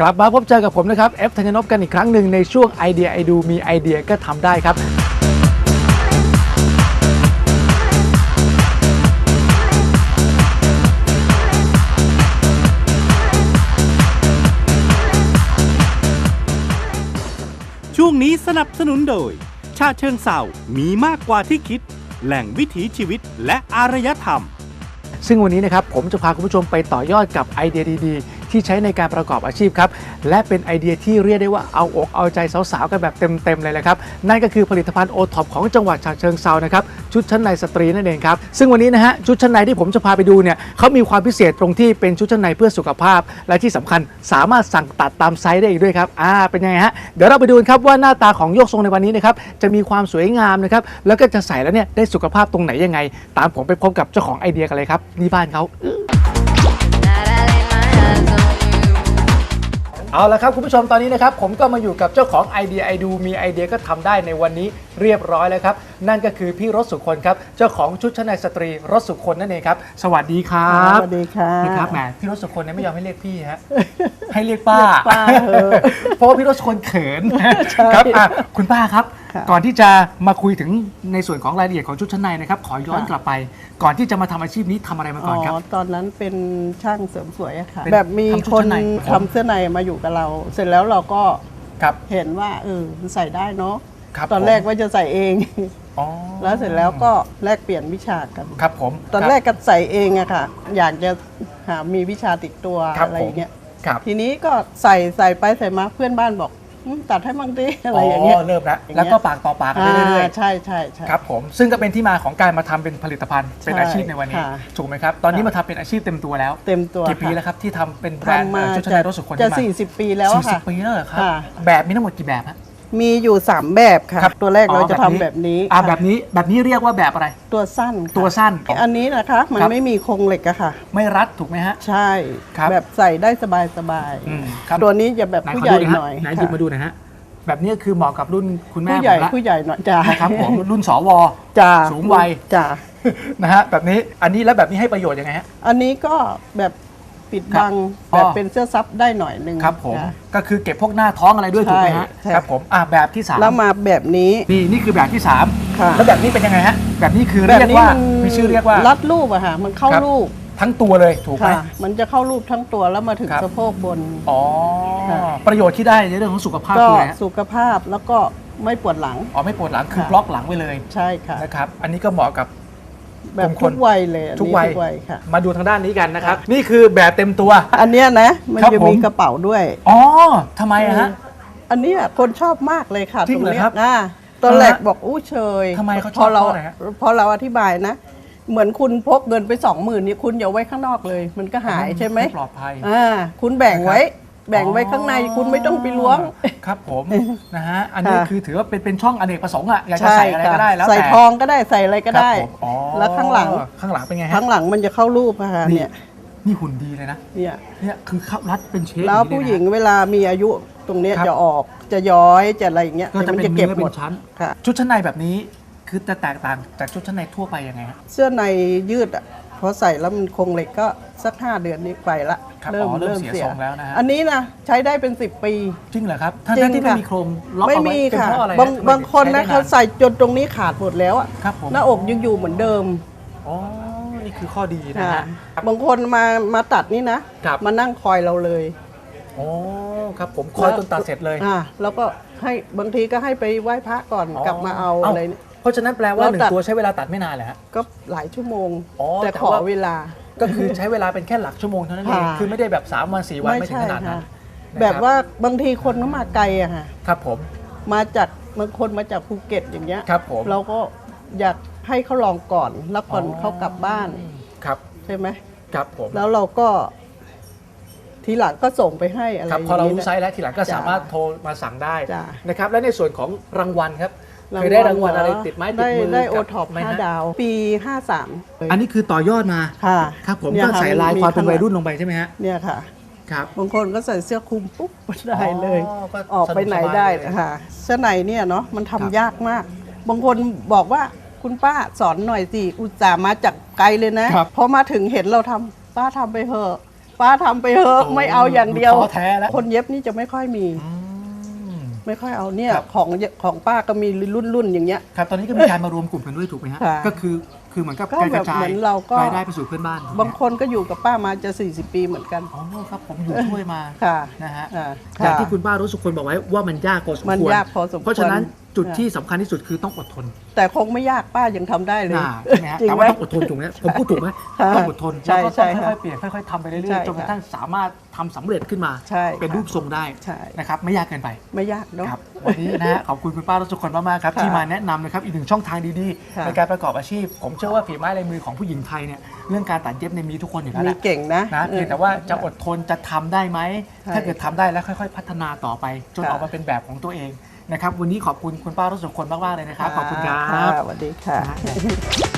กลับมาพบเจอกับผมนะครับเอฟธัญนพกันอีกครั้งหนึ่งในช่วงไอเดียไอดูมีไอเดียก็ทำได้ครับ ช่วงนี้สนับสนุนโดย ชาเชิงเศร้ามีมากกว่าที่คิด แหล่งวิถีชีวิตและอารยธรรม ซึ่งวันนี้นะครับผมจะพาคุณผู้ชมไปต่อยอดกับไอเดียดีๆ ที่ใช้ในการประกอบอาชีพครับและเป็นไอเดียที่เรียกได้ว่าเอาอกเอาใจสาวๆกันแบบเต็มๆเลยแหละครับนั่นก็คือผลิตภัณฑ์โอท็อปของจังหวัดฉะเชิงเซานะครับชุดชั้นในสตรีนั่นเองครับซึ่งวันนี้นะฮะชุดชั้นในที่ผมจะพาไปดูเนี่ยเขามีความพิเศษตรงที่เป็นชุดชั้นในเพื่อสุขภาพ และที่สำคัญสามารถสั่งตัดตามไซส์ได้อีกด้วยครับอ่าเป็นยังไงฮะเดี๋ยวเราไปดูครับว่าหน้าตาของโยกทรงในวันนี้นะครับจะมีความสวยงามนะครับแล้วก็จะใส่แล้วเนี่ยได้สุขภาพตรงไหนยังไง ตามผมไปพบกับเจ้าของไอเดียกันเลยครับนี่บ้านเขา เอาละครับคุณผู้ชมตอนนี้นะครับผมก็มาอยู่กับเจ้าของไอเดียไอดูมีไอเดียก็ทำได้ในวันนี้เรียบร้อยแล้วครับ นั่นก็คือพี่รถสุคนครับเจ้าของชุดชั้นในสตรีรถสุคนนั่นเองครับ สวัสดีครับสวัสดีค่ะนะครับแหมพี่รถสุคนเนี่ยไม่ยอมให้เรียกพี่ฮะให้เรียกป้า เรียกป้าเถอะ เพราะว่าพี่รถสุคนเขินครับอะคุณป้าครับค่ะก่อนที่จะมาคุยถึงในส่วนของรายละเอียดของชุดชั้นในนะครับ ขอย้อนค่ะ กลับไป ก่อนที่จะมาทำอาชีพนี้ทำอะไรมาก่อนครับ ตอนนั้นเป็นช่างเสริมสวยอะค่ะ เป็นแบบมีทำชุดคนชั้นใน ทำเสื้อในมาอยู่กับเรา เสร็จแล้วเราก็ครับ เห็นว่าเออมันใส่ได้เนาะครับตอนผมแรกว่าจะใส่เอง อ๋อแล้วเสร็จแล้วก็แลกเปลี่ยนวิชากัน ครับผมตอนแรกก็ใส่เองอะค่ะ อยากจะหามีวิชาติดตัวครับอะไรอย่างเงี้ย ครับ ทีนี้ก็ใส่ใส่ไปใส่มาเพื่อนบ้านบอก อืมตัดให้มั่งดิอะไรอย่างเงี้ย เริ่มแล้วอย่างเงี้ย แล้วก็ปากต่อปากกันไปเรื่อยาใช่ใช่ใช่ๆครับผมซึ่งก็เป็นที่มาของการมาทำเป็นผลิตภัณฑ์เป็นใช่อาชีพในวันนี้ ค่ะถูกไหมครับ ตอนนี้ค่ะ มาทำเป็นอาชีพเต็มตัวแล้ว เต็มตัวกี่ปีค่ะแล้วครับที่ทำเป็นแบรนด์ทำมาชุดชั้นในรถสุขคนจะที่มาสี่สิบปีแล้วอะสี่สิบค่ะปีแล้วเหรอครับ ค่ะ แบบมีทั้งหมดกี่แบบฮะ มีอยู่ 3 แบบค่ะ ครับตัวแรกเราจะอ๋อทำแบบนี้อ่าค่ะแบบนี้แบบนี้เรียกว่าแบบอะไร ตัวสั้นค่ะตัวสั้น อันนี้นะคะ มันครับ ไม่มีโครงเหล็กอะค่ะ ไม่รัดถูกไหมฮะ ใช่ครับแบบใส่ได้สบายสบายอืมครับ ตัวนี้จะแบบไหนผู้ขอใหญ่ดูนะฮะหน่อยไหนหยิบค่ะมาดูหน่อยฮะแบบนี้คือเหมาะกับรุ่นคุณแม่ผู้ใหญ่ผมละผู้ใหญ่หน่อยจ้านะครับผมรุ่นสว จ้าสูงวัย จ้านะฮะแบบนี้อันนี้แล้วแบบนี้ให้ประโยชน์ยังไงฮะ อันนี้ก็แบบ ปิดบังครับแบบอ๋อ เป็นเสื้อซับได้หน่อยหนึงครับผมจ้ะก็คือเก็บพวกหน้าท้องอะไรด้วยถูกไหมฮะใช่ครับผมอ่าแบบที่สามแล้วมาแบบนี้ นี่นี่คือแบบที่สามค่ะแล้วแบบนี้เป็นยังไงฮะแบบนี้คือแบเรีบยกนี้ว่ามันมีชื่อเรียกว่า รัดรูปอะค่ะ มันเข้าครับ รูปทั้งตัวเลยถูกไหม ค่ะ มันจะเข้ารูปทั้งตัวแล้วมาถึงครับ สะโพกบน อ๋อค่ะ ประโยชน์ที่ได้ในเรื่องของสุขภาพก็คืออะไรฮะสุขภาพแล้วก็ไม่ปวดหลัง อ๋อไม่ปวดหลังคือค่ะ บล็อกหลังไว้เลยใช่ค่ะ นะครับอันนี้ก็เหมาะกับ แบบบางคทุนกวัยเลยอันนี้ทุกวัย ค่ะ มาดูทางด้านนี้กันนะครับ นี่คือแบบเต็มตัว อันเนี้ยนะมันครับจะผมมีกระเป๋าด้วย อ๋อทำไมอะฮะ อันเนี้ยคนชอบมากเลยค่ะจริงตรงเหรอเนี้ยครับอ่าตอนแรกอ่าฮะบอกอู้เชยทำไมเขาชอบพอเราเพราะอะไรฮะ พอเราอธิบายนะ เหมือนคุณพกเงินไปสองหมื่นนี่คุณอย่าไว้ข้างนอกเลย มันก็หายใช่ไหมปลอดภัย อ่าคุณแบ่งไว้ แบ่งไว้อ๋อข้างในคุณไม่ต้องไปล้วง ครับผมนะฮะอันนี้ค่ะคือถือว่าเป็นเป็นช่องอเนกประสงค์อะอยากจะใส่อะไรก็ได้แล้วใส่แต่ทองก็ได้ใส่อะไรก็ได้ ครับผมอ๋อแล้วข้างหลัง ข้างหลังเป็นไงฮะข้างหลังมันจะเข้ารูปอะค่ะนี่ เนี่ยนี่หุ่นดีเลยนะ เนี่ยเนี่ยคือเข้ารัดเป็นเชฟแล้วอย่างนี้ผู้เยนะหญิงเวลามีอายุตรงเนี้ยครับจะออกจะย้อยจะอะไรอย่างเงี้ยก็จะมัเป็นเก็บเนื้อหมเป็ดนชั้น ค่ะ ชุดชั้นในแบบนี้คือจะแตกต่างจากชุดชั้นในทั่วไปยังไงฮะเสื้อในยืดอะ พอใส่แล้วมันคงเหล็กก็สักห้าเดือนนี้ไปละครับอ๋อเริ่มเสียทรงแล้วนะฮะ อันนี้นะใช้ได้เป็น 10 ปี จริงเหรอครับถ้าจริงที่ไม่ค่ะมีโครงล็อกไม่เอาไว้มีเป็นค่ะเพราะอะไรบางทำไมบางคนนะใช้เขาได้ใส่จนตรงนี้ขาดหมดแล้วอะครับผมหน้าอกยังอยู่เหมือนเดิมอ๋อนี่คือข้อดีนะค่ะฮะ บางคนมามาตัดนี่นะครับ มานั่งคอยเราเลยอ๋อครับผมคอยจนตัดเสร็จเลย อ่าแล้วก็ให้บางทีก็ให้ไปไหว้พระก่อนกลับมาเอาอะไรเนี่ยเพ ราะฉะนั้นแปลว่าเราหนึ่งตัดตัวใช้เวลาตัดไม่นานแหละฮะ ก็หลายชั่วโมง อ๋อแต่แต่ขอว่า เวลา ก็คือใช้เวลาเป็นแค่หลักชั่วโมงเท่านั้นเอง ค่ะ คือไม่ได้แบบ 3 วัน 4 วันไม่ถึงขนาดนั้นค่ะนะครับแบบว่าบางทีคนเขามาไกลอะค่ะ ครับผม มาจากบางคนมาจากภูเก็ตอย่างเงี้ย ครับผม เราก็อยากให้เขาลองก่อน แล้วก่อนอ๋อ เขากลับบ้านครับ ใช่ไหม ครับผม แล้วเราก็ ทีหลังก็ส่งไปให้อะไรครับอย่างพอเรานี้รู้นะไซส์แล้วทีหลังก็จ้ะสามารถโทรมาสั่งได้จ้ะ นะครับ และในส่วนของรางวัลครับราง เควัลยได้รางวัลอะไรเหรอติดไม้ติดได้มือได้โอกับท็อปไหมห้าฮะดาว ปี 53 อันนี้คือต่อยอดมาค่ะครับผมเนี่ก็ค่ะใส่ลายความเป็นวัยรุ่นลงไปใช่ไหมฮะเนี่ยค่ะครับบางคนก็ใส่เสื้อคลุมปุ๊บได้เลยอ๋อก็ออกไปไหนได้สะดวกสบายเลยค่ะเสื้อในเนี่ยเนาะมันทำครับยากมาก บางคนบอกว่าคุณป้าสอนหน่อยสิอุตส่าห์มาจากไกลเลยนะพอมาถึงเห็นเราทำป้าทำไปเถอะป้าทำไปเถอะไม่เอาอย่างเดียวท้อแท้แล้วคนเย็บนี่จะไม่ค่อยมีอืม ไม่ค่อยเอาเนี่ยครับ ของของป้าก็มีรุ่นรุ่นๆอย่างเงี้ย ครับตอนนี้ก็มีการมารวมกลุ่มกันด้วยถูกไหมฮะค่ะก็คือคือเหมือนกับก็การกแบบระจาเหยมือนเราก็ รายได้ไปสู่เพื่อนบ้านถูกไหมบางคนก็อยู่กับป้ามาจะ 40 ปีเหมือนกัน อ๋อครับผมอยู่ช่วยมาค่ะนะฮะอ่าอย่างค่ะที่คุณป้ารู้สุคนบอกไว้ว่ามันยากพอสมควรมันยากพอสมควร เพราะฉะนั้นจุดค่ะที่สำคัญที่สุดคือต้องอดทนแต่คงไม่ยากป้ายังทำได้เลยนะใช่ไหมฮะจริงแต่ไหมว่าต้องอดทนถูกไหมผมพูดถูกไหมค่ะต้องอดทนใช่แล้วก็ใช่ต้องค่ะค่อยๆเปลี่ยนค่อยๆทำไปเรื่ใช่อยๆจนกระค่ะทั่งสามารถทำสำเร็จขึ้นมาใช่เป็นค่ะรูปทรงได้ใช่ นะครับไม่ยากเกินไป ไม่ยากเนาะ ครับวันนี้นะฮะ ขอบคุณคุณป้ารสุคนมากๆครับ ค่ะที่มาแนะนำนะครับอีกหนึ่งช่องทางดีค่ะๆในการประกอบอาชีพ ผมเชื่อว่าฝีไม้ลายมือของผู้หญิงไทยเนี่ยเรื่องการตัดเย็บเนี่ยมีทุกคนอยู่แล้วแหมีละเก่งนะนะเพียงแต่ว่าจะอดทนจะทำได้ไหม ใช่ถ้าเกิดทำได้แล้วค่อย ๆ พัฒนาต่อไป จนค่ะออกมาเป็นแบบของตัวเอง นะครับ วันนี้ขอบคุณคุณป้ารสุคนมากๆเลยนะครับ ขอบคุณครัค่ะบสวัสดีค่ะ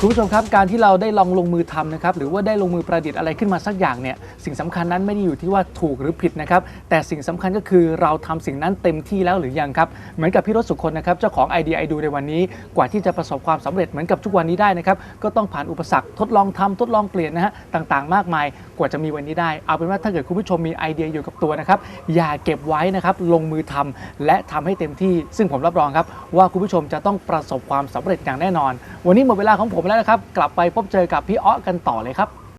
คุณผู้ชมครับการที่เราได้ลองลงมือทำนะครับหรือว่าได้ลงมือประดิษฐ์อะไรขึ้นมาสักอย่างเนี่ยสิ่งสำคัญนั้นไม่ได้อยู่ที่ว่าถูกหรือผิดนะครับแต่สิ่งสำคัญก็คือเราทำสิ่งนั้นเต็มที่แล้วหรือยังครับเหมือนกับพี่รถสุคนนะครับเจ้าของไอเดียไอดูในวันนี้กว่าที่จะประสบความสำเร็จเหมือนกับทุกวันนี้ได้นะครับก็ต้องผ่านอุปสรรคทดลองทำทดลองเปลี่ยนนะฮะต่างๆ มากมายกว่าจะมีวันนี้ได้ เอาเป็นว่าถ้าเกิดคุณผู้ชมมีไอเดียอยู่กับตัวนะครับอย่าเก็บไว้นะครับลงมือทำและทำให้เต็มที่ ซึ่งผมรับรองครับว่าคุณผู้ชมจะต้องประสบความสำเร็จอย่างแน่นอน วันนี้หมดเวลาของผมแล้วนะครับ กลับไปพบเจอกับพี่อ้อกันต่อเลยครับ